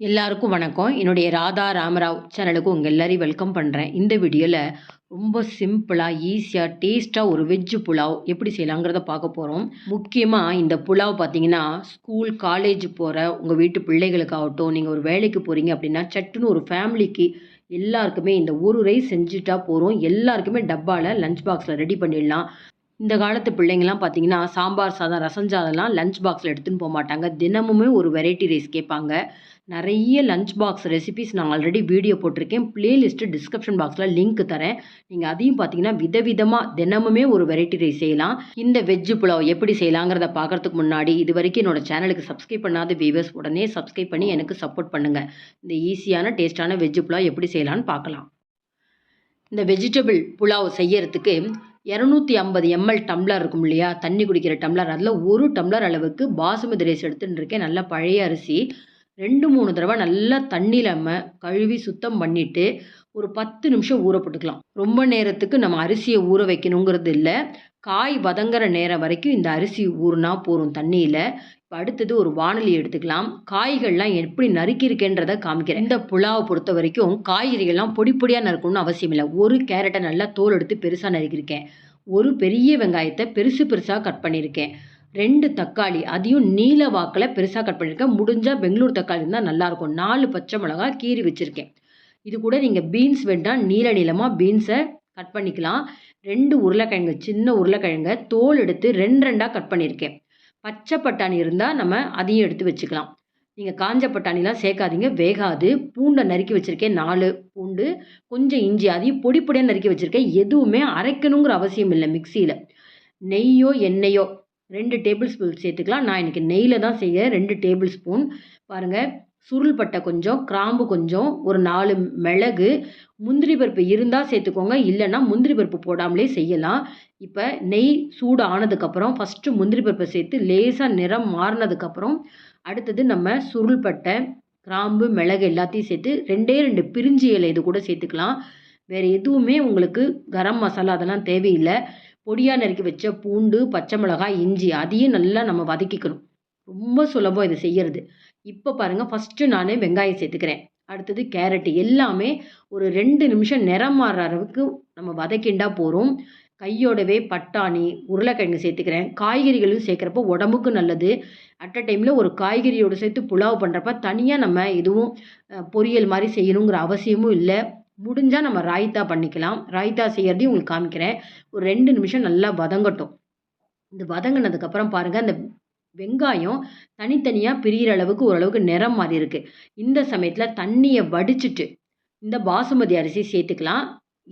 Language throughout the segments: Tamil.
எல்லாருக்கும் வணக்கம். என்னுடைய ராதா ராமராவ் சேனலுக்கு உங்கள் எல்லாரையும் வெல்கம் பண்ணுறேன் இந்த வீடியோவில் ரொம்ப சிம்பிளாக ஈஸியாக டேஸ்ட்டாக ஒரு வெஜ்ஜு புலாவ் எப்படி செய்யலாங்கிறத பார்க்க போகிறோம் முக்கியமாக இந்த புலாவ் பார்த்தீங்கன்னா ஸ்கூல் காலேஜ் போகிற உங்கள் வீட்டு பிள்ளைகளுக்காகட்டும் நீங்கள் ஒரு வேலைக்கு போகிறீங்க அப்படின்னா சட்டுன்னு ஒரு ஃபேமிலிக்கு எல்லாருக்குமே இந்த ஒரு ரைஸ் செஞ்சுட்டா போகிறோம் எல்லாருக்குமே டப்பாவில் லஞ்ச் பாக்ஸில் ரெடி பண்ணிடலாம். இந்த காலத்து பிள்ளைங்கள்லாம் பார்த்தீங்கன்னா சாம்பார் சாதம் ரசம் சாதம்லாம் லஞ்ச் பாக்ஸில் எடுத்துன்னு போக மாட்டாங்க. தினமுமே ஒரு வெரைட்டி ரைஸ் கேட்பாங்க. நிறைய லஞ்ச் பாக்ஸ் ரெசிபிஸ் நான் ஆல்ரெடி வீடியோ போட்டிருக்கேன். பிளேலிஸ்ட்டு டிஸ்கிரிப்ஷன் பாக்ஸில் லிங்க் தரேன். நீங்கள் அதையும் பார்த்தீங்கன்னா விதவிதமாக தினமுமே ஒரு வெரைட்டி ரைஸ் செய்யலாம். இந்த வெஜ்ஜு புலாவ் எப்படி செய்யலாங்கிறத பார்க்கறதுக்கு முன்னாடி இது வரைக்கும் என்னோட சேனலுக்கு சப்ஸ்கிரைப் பண்ணாத வியூவர்ஸ் உடனே சப்ஸ்கிரைப் பண்ணி எனக்கு சப்போர்ட் பண்ணுங்கள் இந்த ஈஸியான டேஸ்ட்டான வெஜ்ஜு புலாவ் எப்படி செய்யலான்னு பார்க்கலாம் இந்த வெஜிடபிள் புலாவ் செய்யறதுக்கு இரநூத்தி ஐம்பது எம்எல் டம்ளர் இருக்கும் இல்லையா? தண்ணி குடிக்கிற டம்ளர் அதில் ஒரு டம்ளர் அளவுக்கு பாசுமதி ரைஸ் எடுத்துன்னு இருக்கேன். நல்லா பழைய அரிசி. ரெண்டு மூணு தடவை நல்லா தண்ணியில் நம்ம கழுவி சுத்தம் பண்ணிவிட்டு ஒரு பத்து நிமிஷம் ஊற போட்டுக்கலாம். ரொம்ப நேரத்துக்கு நம்ம அரிசியை ஊற வைக்கணுங்கிறது இல்லை. காய் வதங்குற நேரம் வரைக்கும் இந்த அரிசி ஊறுனா போதும் தண்ணியில். இப்போ அடுத்தது ஒரு வானொலி எடுத்துக்கலாம். காய்கள்லாம் எப்படி நறுக்கியிருக்கேன்றதை காமிக்கிறேன். இந்த புலாவை பொறுத்த வரைக்கும் காய்கறிகள்லாம் பொடி பொடியாக நறுக்கணும்னு அவசியம் இல்லை. ஒரு கேரட்டை நல்லா தோல் எடுத்து பெருசாக நறுக்கியிருக்கேன் ஒரு பெரிய வெங்காயத்தை பெருசு பெருசாக கட் பண்ணியிருக்கேன். ரெண்டு தக்காளி அதையும் நீல வாக்கில் பெருசாக கட் பண்ணியிருக்கேன். முடிஞ்சால் பெங்களூர் தக்காளி இருந்தால் நல்லாயிருக்கும். நாலு பச்சை மிளகா கீறி வச்சுருக்கேன். இது கூட நீங்கள் பீன்ஸ் வேண்டாம் நீல நீளமாக பீன்ஸை கட் பண்ணிக்கலாம். ரெண்டு உருளைக்கிழங்கு சின்ன உருளைக்கிழங்க தோல் எடுத்து ரெண்டு ரெண்டாக கட் பண்ணியிருக்கேன். பச்சை பட்டாணி இருந்தால் நம்ம அதையும் எடுத்து வச்சுக்கலாம். நீங்கள் காஞ்ச பட்டாணிலாம் சேர்க்காதீங்க. வேகாது. பூண்டை நறுக்கி வச்சுருக்கேன். நாலு பூண்டு கொஞ்சம் இஞ்சி அதையும் பொடி பொடியாக நறுக்கி வச்சுருக்கேன். எதுவுமே அரைக்கணுங்கிற அவசியம் இல்லை மிக்சியில். நெய்யோ எண்ணெயோ ரெண்டு டேபிள் ஸ்பூன் சேர்த்துக்கலாம். நான் இன்றைக்கி நெய்யில் தான் செய்ய ரெண்டு டேபிள் ஸ்பூன். பாருங்கள் சுருள் பட்டை கொஞ்சம் கிராம்பு கொஞ்சம் ஒரு நாலு மிளகு. முந்திரி பருப்பு இருந்தால் சேர்த்துக்கோங்க. இல்லைன்னா முந்திரி பருப்பு போடாமலே செய்யலாம். இப்போ நெய் சூடு ஆனதுக்கப்புறம் ஃபஸ்ட்டு முந்திரி பருப்பை சேர்த்து லேசாக நிறம் மாறினதுக்கப்புறம் அடுத்தது நம்ம சுருள்பட்டை கிராம்பு மிளகு எல்லாத்தையும் சேர்த்து ரெண்டே ரெண்டு பிரிஞ்சி இலை இது கூட சேர்த்துக்கலாம். வேறு எதுவுமே உங்களுக்கு கரம் மசாலா அதெல்லாம் தேவையில்லை. பொடியாக நறுக்கி வச்ச பூண்டு பச்சை மிளகாய் இஞ்சி அதையும் நல்லா நம்ம வதக்கிக்கணும். ரொம்ப சுலபம் இது செய்யறது. இப்போ பாருங்கள் ஃபஸ்ட்டு நான் வெங்காயம் சேர்த்துக்கிறேன். அடுத்தது கேரட்டு எல்லாமே ஒரு ரெண்டு நிமிஷம் நிறம் மாறுற அளவுக்கு நம்ம வதக்கிண்டா போகிறோம் கையோடவே பட்டாணி உருளைக்கிழங்கு சேர்த்துக்கிறேன். காய்கறிகளும் சேர்க்குறப்போ உடம்புக்கு நல்லது. அட் அ டைமில் ஒரு காய்கறியோடு சேர்த்து புலாவ் பண்ணுறப்ப தனியாக நம்ம எதுவும் பொரியல் மாதிரி செய்யணுங்கிற அவசியமும் இல்லை. முடிஞ்சால் நம்ம ராய்த்தா பண்ணிக்கலாம். ராய்த்தா செய்கிறதையும் உங்களுக்கு காமிக்கிறேன். ஒரு ரெண்டு நிமிஷம் நல்லா வதங்கட்டும். இந்த வதங்கினதுக்கப்புறம் பாருங்கள் அந்த வெங்காயம் தனித்தனியாக பிரிகிற அளவுக்கு ஓரளவுக்கு நிறம் மாறி இருக்குது இந்த சமயத்தில் தண்ணியை வடிச்சிட்டு இந்த பாசுமதி அரிசி சேர்த்துக்கலாம்.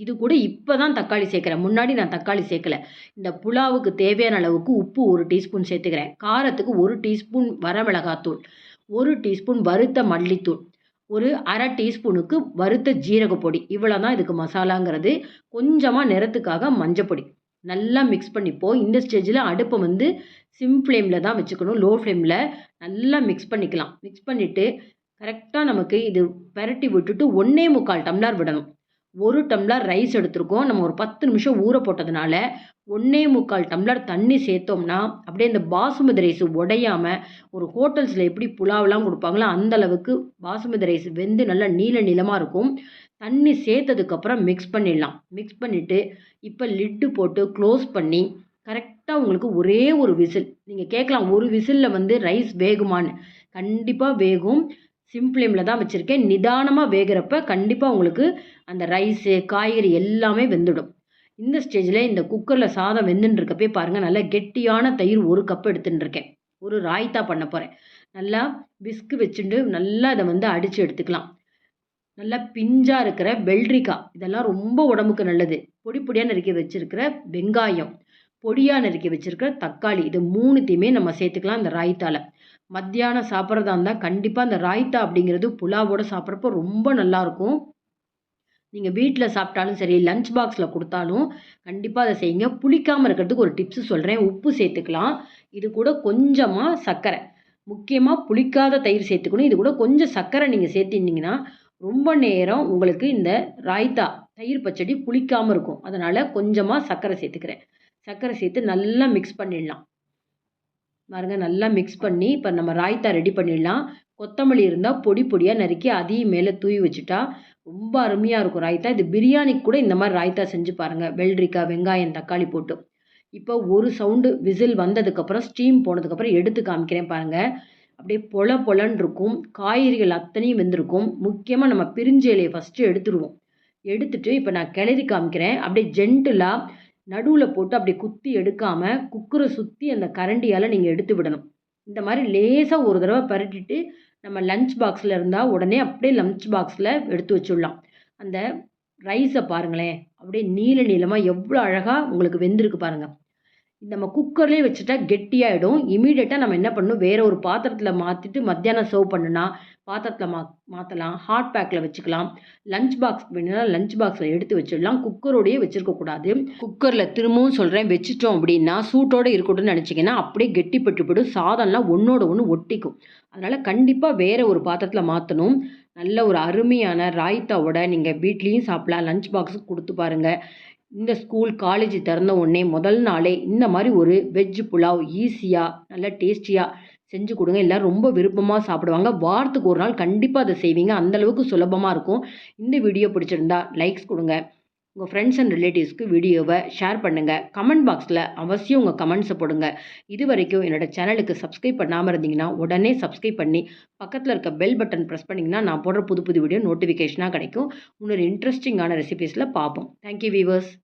இது கூட இப்போ தான் தக்காளி சேர்க்குறேன். முன்னாடி நான் தக்காளி சேர்க்கல. இந்த புலாவுக்கு தேவையான அளவுக்கு உப்பு ஒரு டீஸ்பூன் சேர்த்துக்கிறேன். காரத்துக்கு ஒரு டீஸ்பூன் வரமிளகாத்தூள் ஒரு டீஸ்பூன் வறுத்த மல்லித்தூள் ஒரு அரை டீஸ்பூனுக்கு வறுத்த ஜீரக பொடி. இவ்வளோ தான் இதுக்கு மசாலாங்கிறது. கொஞ்சமாக நிறத்துக்காக மஞ்சப்பொடி நல்லா மிக்ஸ் பண்ணிப்போம் இந்த ஸ்டேஜில் அடுப்பை வந்து சிம் ஃப்ளேமில் தான் வச்சுக்கணும். லோ ஃப்ளேமில் நல்லா மிக்ஸ் பண்ணிக்கலாம். மிக்ஸ் பண்ணிவிட்டு கரெக்டாக நமக்கு இது பெரட்டி விட்டுட்டு ஒன்றே முக்கால் டம்ளர் விடணும். ஒரு டம்ளர் ரைஸ் எடுத்திருக்கோம். நம்ம ஒரு பத்து நிமிஷம் ஊற போட்டதுனால ஒன்றே முக்கால் டம்ளர் தண்ணி சேர்த்தோம்னா அப்படியே இந்த பாசுமதி ரைஸ் உடையாமல் ஒரு ஹோட்டல்ஸில் எப்படி புலாவெலாம் கொடுப்பாங்களோ அந்தளவுக்கு பாசுமதி ரைஸ் வெந்து நல்லா நீல நீளமாக இருக்கும். தண்ணி சேர்த்ததுக்கப்புறம் மிக்ஸ் பண்ணிடலாம். மிக்ஸ் பண்ணிவிட்டு இப்போ லிட்டு போட்டு க்ளோஸ் பண்ணி கரெக்டாக உங்களுக்கு ஒரே ஒரு விசில். நீங்கள் கேட்கலாம் ஒரு விசிலில் வந்து ரைஸ் வேகுமான்னு. கண்டிப்பாக வேகும். சிம் ஃப்ளேமில் தான் வச்சுருக்கேன். நிதானமாக வேகிறப்ப கண்டிப்பாக உங்களுக்கு அந்த ரைஸு காய்கறி எல்லாமே வெந்துடும். இந்த ஸ்டேஜில் இந்த குக்கரில் சாதம் வெந்துட்டுருக்கப்பே பாருங்கள் நல்லா கெட்டியான தயிர் ஒரு கப் எடுத்துட்டுருக்கேன் ஒரு ராய்த்தா பண்ண போகிறேன் நல்லா பிஸ்கு வச்சுட்டு நல்லா அதை வந்து அடித்து எடுத்துக்கலாம். நல்லா பிஞ்சாக இருக்கிற வெள்ளரிக்காய் இதெல்லாம் ரொம்ப உடம்புக்கு நல்லது. பொடி பொடியாக நறுக்கி வச்சுருக்கிற வெங்காயம் பொடியாக நறுக்கி வச்சுருக்கிற தக்காளி இது மூணுத்தையுமே நம்ம சேர்த்துக்கலாம் இந்த ராய்த்தாவில் மத்தியானம் சாப்பிட்றதா இருந்தால் கண்டிப்பாக இந்த ராய்த்தா அப்படிங்கிறது புலாவோடு சாப்பிட்றப்போ ரொம்ப நல்லாயிருக்கும் நீங்கள் வீட்டில் சாப்பிட்டாலும் சரி லஞ்ச் பாக்ஸில் கொடுத்தாலும் கண்டிப்பாக அதை செய்யுங்க. புளிக்காமல் இருக்கிறதுக்கு ஒரு டிப்ஸு சொல்கிறேன் உப்பு சேர்த்துக்கலாம். இது கூட கொஞ்சமாக சர்க்கரை. முக்கியமாக புளிக்காத தயிர் சேர்த்துக்கணும். இது கூட கொஞ்சம் சர்க்கரை நீங்கள் சேர்த்திருந்தீங்கன்னா ரொம்ப நேரம் உங்களுக்கு இந்த ராய்த்தா தயிர் பச்சடி புளிக்காமல் இருக்கும். அதனால் கொஞ்சமாக சர்க்கரை சேர்த்துக்கிறேன். சர்க்கரை சேர்த்து நல்லா மிக்ஸ் பண்ணிடலாம். பாருங்கள் நல்லா மிக்ஸ் பண்ணி இப்போ நம்ம ராய்த்தா ரெடி பண்ணிடலாம். கொத்தமல்லி இருந்தால் பொடி பொடியாக நறுக்கி அதையும் மேலே தூவி வச்சுட்டா ரொம்ப அருமையாக இருக்கும் ராய்த்தா. இது பிரியாணிக்கு கூட இந்த மாதிரி ராய்த்தா செஞ்சு பாருங்கள் வெள்ளரிக்காய் வெங்காயம் தக்காளி போட்டு. இப்போ ஒரு சவுண்டு விசில் வந்ததுக்கப்புறம் ஸ்டீம் போனதுக்கப்புறம் எடுத்து காமிக்கிறேன் பாருங்கள் அப்படியே பொல பொலன்னு இருக்கும். காய்கறிகள் அத்தனையும் வெந்திருக்கும். முக்கியமாக நம்ம பிரிஞ்சு இலையை ஃபஸ்ட்டு எடுத்துருவோம். எடுத்துட்டு இப்போ நான் கிளறி காமிக்கிறேன். அப்படியே ஜென்டிலாக நடுவில் போட்டு அப்படியே குத்தி எடுக்காமல் குக்கரை சுற்றி அந்த கரண்டியால் நீங்கள் எடுத்து விடணும். இந்த மாதிரி லேசாக ஒரு தடவை பரட்டிட்டு நம்ம லஞ்ச் பாக்ஸில் இருந்தால் உடனே அப்படியே லஞ்ச் பாக்ஸில் எடுத்து வச்சுடலாம். அந்த ரைஸை பாருங்களேன் அப்படியே நீல நீளமாக எவ்வளோ அழகாக உங்களுக்கு வெந்திருக்கு பாருங்கள் நம்ம குக்கர்லேயே வச்சுட்டா கெட்டியாகிடும் இமீடியட்டாக நம்ம என்ன பண்ணணும்? வேறு ஒரு பாத்திரத்தில் மாற்றிட்டு மத்தியானம் சர்வ் பண்ணுனா பாத்திரத்தில் மா மாற்றலாம் ஹாட் பேக்கில் வச்சுக்கலாம். லஞ்ச் பாக்ஸ் வேணும்னா லஞ்ச் பாக்ஸில் எடுத்து வச்சிடலாம். குக்கரோடையே வச்சுருக்கக்கூடாது குக்கரில் திரும்பவும் சொல்கிறேன் வச்சுட்டோம் அப்படின்னா சூட்டோடு இருக்கட்டும்னு நினச்சிங்கன்னா அப்படியே கெட்டிப்பட்டு போய்டும். சாதம்லாம் ஒன்றோட ஒன்று ஒட்டிக்கும். அதனால் கண்டிப்பாக வேறு ஒரு பாத்திரத்தில் மாற்றணும் நல்ல ஒரு அருமையான ராய்த்தாவோட நீங்கள் வீட்லேயும் சாப்பிடலாம். லஞ்ச் பாக்ஸுக்கு கொடுத்து பாருங்கள் இந்த ஸ்கூல் காலேஜ் திறந்த உடனே முதல் நாளே இந்த மாதிரி ஒரு வெஜ் புலாவ் ஈஸியாக நல்லா டேஸ்டியாக செஞ்சு கொடுங்க. எல்லோரும் ரொம்ப விருப்பமாக சாப்பிடுவாங்க. வாரத்துக்கு ஒரு நாள் கண்டிப்பாக அதை செய்வீங்க. அந்தளவுக்கு சுலபமாக இருக்கும். இந்த வீடியோ பிடிச்சிருந்தா லைக்ஸ் கொடுங்க. உங்கள் ஃப்ரெண்ட்ஸ் அண்ட் ரிலேட்டிவ்ஸ்க்கு வீடியோவை ஷேர் பண்ணுங்கள் கமெண்ட் பாக்ஸில் அவசியம் உங்கள் கமெண்ட்ஸை போடுங்க. இது வரைக்கும் என்னோடய சேனலுக்கு சப்ஸ்கிரைப் பண்ணாமல் இருந்தீங்கன்னா உடனே சப்ஸ்கிரைப் பண்ணி பக்கத்தில் இருக்க பெல் பட்டன் ப்ரெஸ் பண்ணிங்கன்னா நான் போடுற புது புது வீடியோ நோட்டிஃபிகேஷனாக கிடைக்கும். இன்னொரு இன்ட்ரெஸ்டிங்கான ரெசிபீஸில் பார்ப்போம். Thank you viewers